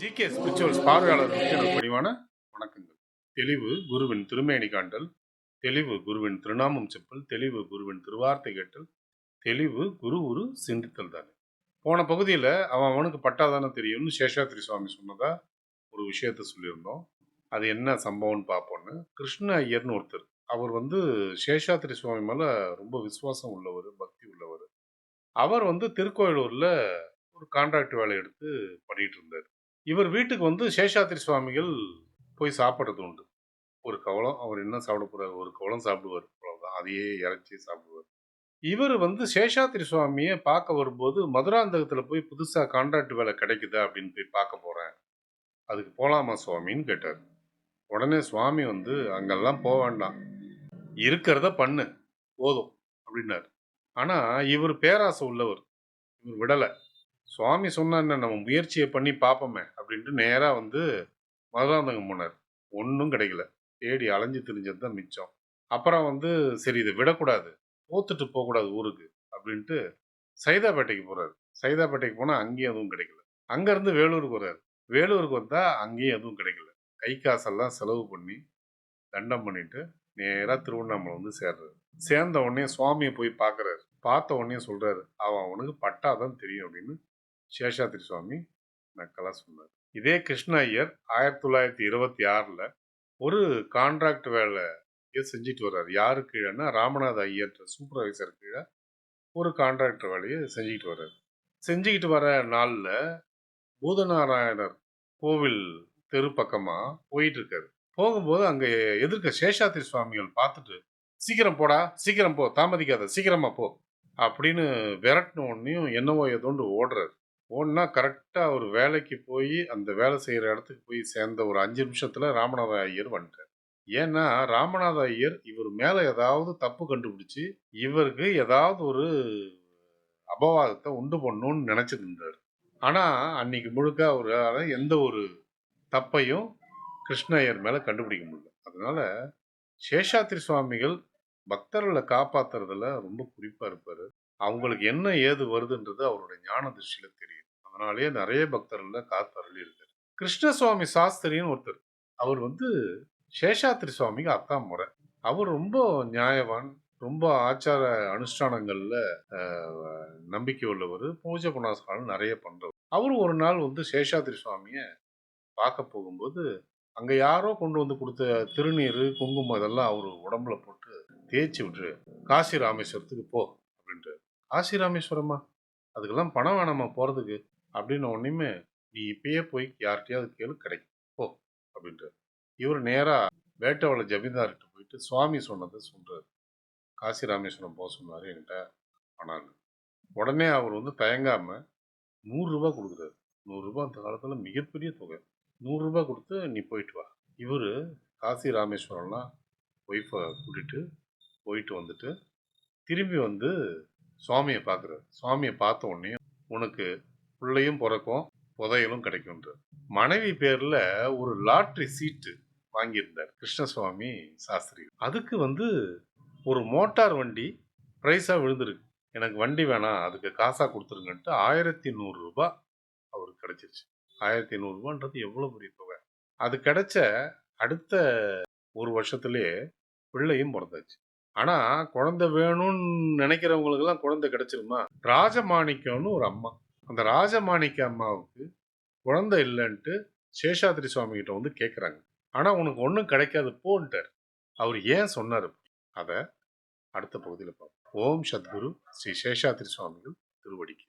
GK spirituals பார்வையாளர்களுக்கு எனது பணிவான வணக்கங்கள். தெளிவு குருவின் திருமேனி காண்டல் தெளிவு குருவின் திருநாமம் செப்பல் தெளிவு குருவின் திருவார்த்தை கேட்டல் தெளிவு குரு ஒரு சிந்தித்தல் தானே. போன பகுதியில் அவன் அவனுக்கு பட்டாதானே தெரியும்னு சேஷாத்ரி சுவாமி சொன்னதா ஒரு விஷயத்த சொல்லியிருந்தோம். அது என்ன சம்பவம்னு பார்ப்போன்னு. கிருஷ்ண ஐயர்னு ஒருத்தர் அவர் வந்து சேஷாத்ரி சுவாமி மேலே ரொம்ப விசுவாசம் உள்ளவர் பக்தி அவர் வந்து திருக்கோயிலூரில் ஒரு கான்ட்ராக்ட் வேலை எடுத்து பண்ணிட்டு இருந்தார் இவர் வீட்டுக்கு வந்து சேஷாத்ரி சுவாமிகள் போய் சாப்பிட்றது உண்டு. ஒரு கவலம் அவர் என்ன சாப்பிட போகிறார் ஒரு கவலம் சாப்பிடுவார். அவ்வளோதான் அதையே இறைச்சி சாப்பிடுவார். இவர் வந்து சேஷாத்ரி சுவாமியை பார்க்க வரும்போது மதுராந்தகத்தில் போய் புதுசாக கான்ட்ராக்ட் வேலை கிடைக்குதா அப்படின்னு போய் பார்க்க போகிறேன் அதுக்கு போகலாமா சுவாமின்னு கேட்டார். உடனே சுவாமி வந்து அங்கெல்லாம் போக வேண்டாம். இருக்கிறத பண்ணு. போதும். அப்படின்னாரு. ஆனால் இவர் பேராசை உள்ளவர். இவர் விடலை. சுவாமி சொன்னா என்ன நம்ம முயற்சியை பண்ணி பார்ப்போமே அப்படின்ட்டு நேராக வந்து மதுராந்தகம் போனார். ஒன்றும் கிடைக்கல. தேடி அலைஞ்சு திரிஞ்சது தான் மிச்சம். அப்புறம் வந்து சரி இதை விடக்கூடாது. போத்துட்டு போகக்கூடாது ஊருக்கு அப்படின்ட்டு சைதாப்பேட்டைக்கு போகிறார் சைதாப்பேட்டைக்கு போனால் அங்கேயும் எதுவும் கிடைக்கல. அங்கேருந்து வேலூருக்கு வர்றாரு வேலூருக்கு வந்தால் அங்கேயும் எதுவும் கிடைக்கல. கை காசெல்லாம் செலவு பண்ணி தண்டம் பண்ணிட்டு நேராக திருவண்ணாமலை வந்து சேர்றாரு. சேர்ந்த உடனே சுவாமியை போய் பார்க்குறாரு பார்த்த உடனே சொல்கிறாரு அவன் அவனுக்கு பட்டாதான் தெரியும் அப்படின்னு சேஷாத்ரி சுவாமி நக்கலாக சொன்னார். இதே கிருஷ்ண ஐயர் ஆயிரத்தி தொள்ளாயிரத்தி இருபத்தி ஆறில் ஒரு கான்ட்ராக்ட் வேலையை செஞ்சுட்டு வர்றாரு. யாரு கீழேன்னா ராமநாத ஐயர்ன்ற சூப்பர்வைசர் கீழே ஒரு கான்ட்ராக்டர் வேலையை செஞ்சுக்கிட்டு வர்றாரு. செஞ்சுக்கிட்டு வர நாளில் பூதநாராயணர் கோவில் தெரு பக்கமாக போயிட்டு இருக்காரு. போகும்போது அங்கே எதிர்க்க சேஷாத்ரி சுவாமிகள் பார்த்துட்டு சீக்கிரம் போடா சீக்கிரம் போ தாமதிக்காத சீக்கிரமா போ அப்படின்னு விரட்டின உடனேயும் என்னவோ ஏதோண்டு ஓடுறாரு. ஓடுனா கரெக்டாக ஒரு வேலைக்கு போய் அந்த வேலை செய்கிற இடத்துக்கு போய் சேர்ந்த ஒரு அஞ்சு நிமிஷத்தில் ராமநாத ஐயர் வந்துட்டார். ஏன்னா ராமநாத ஐயர் இவர் மேலே ஏதாவது தப்பு கண்டுபிடிச்சி இவருக்கு ஏதாவது ஒரு அபவாதத்தை உண்டு பண்ணணும்னு நினச்சிருந்தார் ஆனால் அன்னைக்கு முழுக்க அவரால் எந்த ஒரு தப்பையும் கிருஷ்ண ஐயர் மேலே கண்டுபிடிக்க முடியல. அதனால சேஷாத்ரி சுவாமிகள் பக்தர்களை காப்பாத்துறதுல ரொம்ப குறிப்பாக இருப்பார். அவங்களுக்கு என்ன ஏது வருதுன்றது அவருடைய ஞான திருஷ்டியில தெரியும். அதனாலேயே நிறைய பக்தர்கள காத்து அருளி இருக்காரு. கிருஷ்ணசுவாமி சாஸ்திரின்னு ஒருத்தர் அவர் வந்து சேஷாத்ரி சுவாமிக்கு அக்கா முறை. அவர் ரொம்ப நியாயவான் ரொம்ப ஆச்சார அனுஷ்டானங்கள்ல நம்பிக்கை உள்ளவர் பூஜை புனஸ்காரம் நிறைய பண்றவர். அவர் ஒரு நாள் வந்து சேஷாத்ரி சுவாமியை பார்க்க போகும்போது அங்க யாரோ கொண்டு வந்து கொடுத்த திருநீர் குங்குமம் இதெல்லாம் அவர் உடம்புல போட்டு தேய்ச்சி விட்டுரு. காசி ராமேஸ்வரத்துக்கு போ அப்படின்ட்டு. காசி ராமேஸ்வரமா அதுக்கெல்லாம் பணம் வேணாமா போகிறதுக்கு அப்படின்னு ஒன்றுமே நீ இப்பயே போய் யார்கிட்டயாவது கேளு கிடைக்கும். போ அப்படின்ட்டு. இவர் நேராக வேட்டவள ஜமீன்தார்கிட்ட போயிட்டு சுவாமி சொன்னதை சொல்கிறாரு காசி ராமேஸ்வரம் போக சொன்னார் என்கிட்ட. ஆனால் உடனே அவர் வந்து தயங்காமல் நூறுரூபா கொடுக்குறாரு. நூறுரூபா அந்த காலத்தில் மிகப்பெரிய தொகை. நூறுரூபா கொடுத்து நீ போயிட்டு வா. இவர் காசி ராமேஸ்வரம்லாம் ஒய்ஃபை கூட்டிகிட்டு போயிட்டு வந்துட்டு திரும்பி வந்து சுவாமியை பார்க்குறாரு. சுவாமியை பார்த்த உடனே உனக்கு பிள்ளையும் பிறக்கும் புதையலும் கிடைக்கும்ன்ற. மனைவி பேரில் ஒரு லாட்ரி சீட்டு வாங்கியிருந்தார் கிருஷ்ணசுவாமி சாஸ்திரி. அதுக்கு வந்து ஒரு மோட்டார் வண்டி ப்ரைஸாக விழுந்திருக்கு. எனக்கு வண்டி வேணாம் அதுக்கு காசாக கொடுத்துருங்கன்ட்டு ஆயிரத்தி நூறுரூபா அவருக்கு கிடச்சிருச்சு. ஆயிரத்தி நூறுரூபான்றது எவ்வளோ பெரிய தொகை? அது கிடைச்ச அடுத்த ஒரு வருஷத்துலேயே பிள்ளையும் பிறந்தாச்சு. ஆனா குழந்தை வேணும்னு நினைக்கிறவங்களுக்கெல்லாம் குழந்தை கிடைச்சிருமா? ராஜமாணிக்கம்னு ஒரு அம்மா. அந்த ராஜமாணிக்க அம்மாவுக்கு குழந்தை இல்லைன்ட்டு சேஷாத்ரி சுவாமி கிட்ட வந்து கேட்குறாங்க ஆனா உனக்கு ஒன்றும் கிடைக்காது போன்ட்டார். அவர் ஏன் சொன்னார்? அதை அடுத்த பகுதியில் பார்ப்போம் ஓம் சத்குரு ஸ்ரீ சேஷாத்ரி சுவாமிகள் திருவடிக்கு.